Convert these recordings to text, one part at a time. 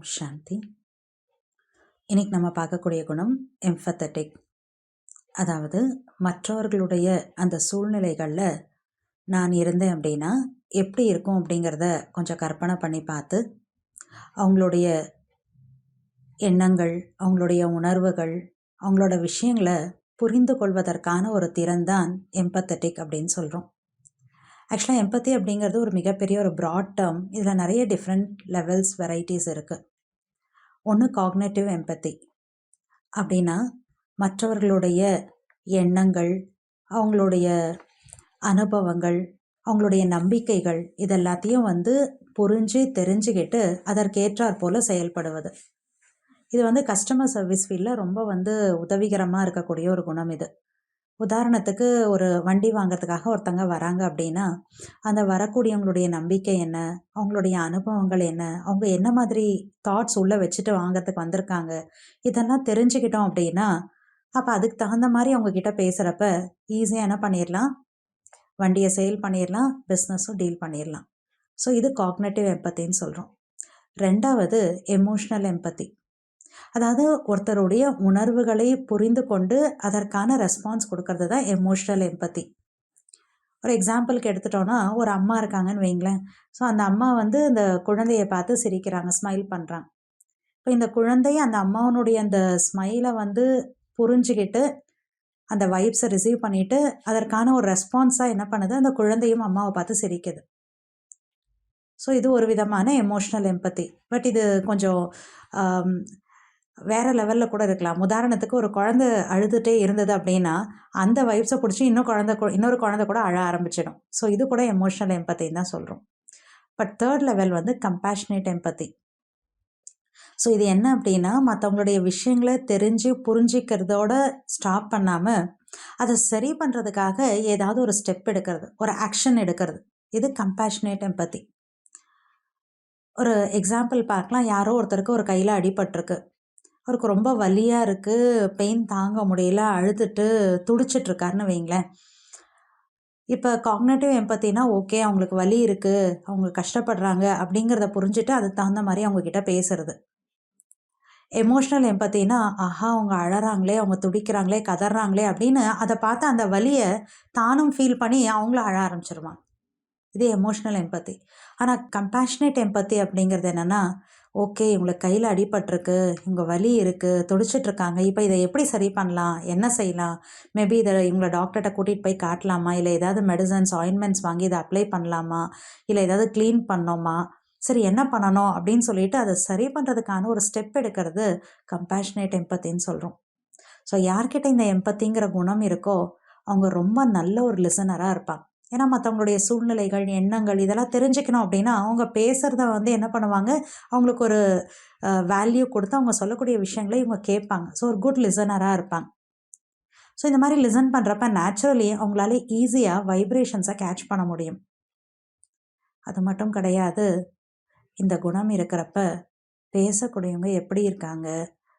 சாந்தி. இன்னைக்கு நம்ம பார்க்கக்கூடிய குணம் எம்ஃபத்தட்டிக் அதாவது மற்றவர்களுடைய அந்த சூழ்நிலைகளில் நான் இருந்தேன் அப்படின்னா எப்படி இருக்கும் அப்படிங்கிறத கொஞ்சம் கற்பனை பண்ணி பார்த்து அவங்களுடைய எண்ணங்கள் அவங்களுடைய உணர்வுகள் அவங்களோட விஷயங்களை புரிந்து கொள்வதற்கான ஒரு திறன்தான் எம்பத்தட்டிக் அப்படின்னு சொல்கிறோம் ஆக்சுவலாக எம்பத்தி அப்படிங்கிறது ஒரு மிகப்பெரிய ஒரு ப்ராட் டேர்ம் இதில் நிறைய டிஃப்ரெண்ட் லெவல்ஸ் வெரைட்டிஸ் இருக்குது ஒன்று காக்னேட்டிவ் எம்பத்தி அப்படின்னா மற்றவர்களுடைய எண்ணங்கள் அவங்களுடைய அனுபவங்கள் அவங்களுடைய நம்பிக்கைகள் இதெல்லாத்தையும் வந்து புரிஞ்சு தெரிஞ்சுக்கிட்டு அதற்கேற்றாற் போல் செயல்படுவது. இது வந்து கஸ்டமர் சர்வீஸ் ஃபீல்டில் ரொம்ப வந்து உதவிகரமாக இருக்கக்கூடிய ஒரு குணம் இது. உதாரணத்துக்கு ஒரு வண்டி வாங்கிறதுக்காக ஒருத்தங்க வராங்க அப்படின்னா அந்த வரக்கூடியவங்களுடைய நம்பிக்கை என்ன? அவங்களுடைய அனுபவங்கள் என்ன? அவங்க என்ன மாதிரி தாட்ஸ் உள்ளே வச்சுட்டு வாங்கிறதுக்கு வந்திருக்காங்க? இதெல்லாம் தெரிஞ்சுக்கிட்டோம் அப்படின்னா அப்போ அதுக்கு தகுந்த மாதிரி அவங்கக்கிட்ட பேசுகிறப்ப ஈஸியாக என்ன பண்ணிடலாம் வண்டியை சேல் பண்ணிடலாம் பிஸ்னஸும் டீல் பண்ணிடலாம் ஸோ இது காக்னேட்டிவ் எம்பத்தின்னு சொல்கிறோம் ரெண்டாவது எமோஷ்னல் எம்பத்தி அதாவது ஒருத்தருடைய உணர்வுகளை புரிந்து கொண்டு அதற்கான ரெஸ்பான்ஸ் கொடுக்கறது தான் எமோஷ்னல் எம்பத்தி ஒரு எக்ஸாம்பிளுக்கு எடுத்துட்டோன்னா ஒரு அம்மா இருக்காங்கன்னு வைங்களேன். ஸோ அந்த அம்மா வந்து இந்த குழந்தையை பார்த்து சிரிக்கிறாங்க ஸ்மைல் பண்ணுறாங்க இப்போ இந்த குழந்தை அந்த அம்மாவனுடைய அந்த ஸ்மைலை வந்து புரிஞ்சுக்கிட்டு அந்த வைப்ஸை ரிசீவ் பண்ணிவிட்டு அதற்கான ஒரு ரெஸ்பான்ஸாக என்ன பண்ணுது? அந்த குழந்தையும் அம்மாவை பார்த்து சிரிக்குது. ஸோ இது ஒரு விதமான எமோஷ்னல் எம்பத்தி பட் இது கொஞ்சம் வேறு லெவலில் கூட இருக்கலாம். உதாரணத்துக்கு ஒரு குழந்த அழுதுகிட்டே இருந்தது அப்படின்னா அந்த வைப்ஸை பிடிச்சி இன்னும் குழந்த இன்னொரு குழந்தை கூட அழ ஆரம்பிச்சிடும். ஸோ இது கூட எமோஷ்னல் எம்பத்தின்னு தான் சொல்கிறோம் பட் தேர்ட் லெவல் வந்து கம்பேஷனேட் எம்பத்தி ஸோ இது என்ன அப்படின்னா மற்றவங்களுடைய விஷயங்களை தெரிஞ்சு புரிஞ்சிக்கிறதோட ஸ்டாப் பண்ணாமல் அதை சரி பண்ணுறதுக்காக ஏதாவது ஒரு ஸ்டெப் எடுக்கிறது ஒரு ஆக்ஷன் எடுக்கிறது. இது கம்பேஷனேட் எம்பத்தி ஒரு எக்ஸாம்பிள் பார்க்கலாம். யாரோ ஒருத்தருக்கு ஒரு கையில் அடிபட்டிருக்கு. அவருக்கு ரொம்ப வலியாக இருக்குது பெயின் தாங்க முடியல. அழுதுட்டு துடிச்சிட்ருக்காருன்னு வைங்களேன். இப்போ காக்னேட்டிவ் எம்பத்தினா ஓகே அவங்களுக்கு வலி இருக்குது அவங்க கஷ்டப்படுறாங்க அப்படிங்கிறத புரிஞ்சுட்டு அதுக்கு தகுந்த மாதிரி அவங்கக்கிட்ட பேசுறது. எமோஷ்னல் எம்பத்தினா ஆஹா அவங்க அழறாங்களே அவங்க துடிக்கிறாங்களே கதறாங்களே அப்படின்னு அதை பார்த்து அந்த வலியை தானும் ஃபீல் பண்ணி அவங்களும் அழ ஆரம்பிச்சிருவான் இது எமோஷ்னல் எம்பத்தி ஆனால் கம்பேஷனேட் எம்பத்தி அப்படிங்கிறது என்னென்னா ஓகே இவங்களுக்கு கையில் அடிபட்டிருக்கு இவங்க வலி இருக்குது துடிச்சிட்ருக்காங்க இப்போ இதை எப்படி சரி பண்ணலாம் என்ன செய்யலாம்? மேபி இதை இவங்களை டாக்டர்கிட்ட கூட்டிகிட்டு போய் காட்டலாமா? இல்லை ஏதாவது மெடிசன்ஸ் ஆயின்மெண்ட்ஸ் வாங்கி இதை அப்ளை பண்ணலாமா? இல்லை ஏதாவது க்ளீன் பண்ணோமா? சரி என்ன பண்ணணும்? அப்படின்னு சொல்லிட்டு அதை சரி பண்ணுறதுக்கான ஒரு ஸ்டெப் எடுக்கிறது கம்பேஷனேட் எம்பத்தின்னு சொல்கிறோம் ஸோ யார்கிட்ட இந்த எம்பத்திங்கிற குணம் இருக்கோ அவங்க ரொம்ப நல்ல ஒரு லிசனராக இருப்பாங்க. ஏன்னா மற்றவங்களுடைய சூழ்நிலைகள் எண்ணங்கள் இதெல்லாம் தெரிஞ்சுக்கணும் அப்படின்னா அவங்க பேசுகிறத வந்து என்ன பண்ணுவாங்க? அவங்களுக்கு ஒரு வேல்யூ கொடுத்து அவங்க சொல்லக்கூடிய விஷயங்களை இவங்க கேட்பாங்க. ஸோ ஒரு குட் லிசனராக இருப்பாங்க. ஸோ இந்த மாதிரி லிசன் பண்ணுறப்ப நேச்சுரலி அவங்களால ஈஸியாக வைப்ரேஷன்ஸை கேட்ச் பண்ண முடியும். அது மட்டும் கிடையாது. இந்த குணம் இருக்கிறப்ப பேசக்கூடியவங்க எப்படி இருக்காங்க?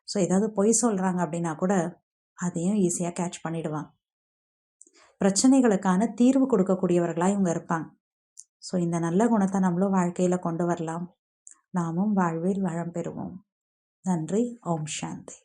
ஸோ ஏதாவது பொய் சொல்கிறாங்க அப்படின்னா கூட அதையும் ஈஸியாக கேட்ச் பண்ணிவிடுவாங்க பிரச்சனைகளுக்கான தீர்வு கொடுக்கக்கூடியவர்களாக இவங்க இருப்பாங்க. ஸோ இந்த நல்ல குணத்தை நம்மளும் வாழ்க்கையில் கொண்டு வரலாம். நாமும் வாழ்வில் வளம் பெறுவோம். நன்றி. ஓம் சாந்தி.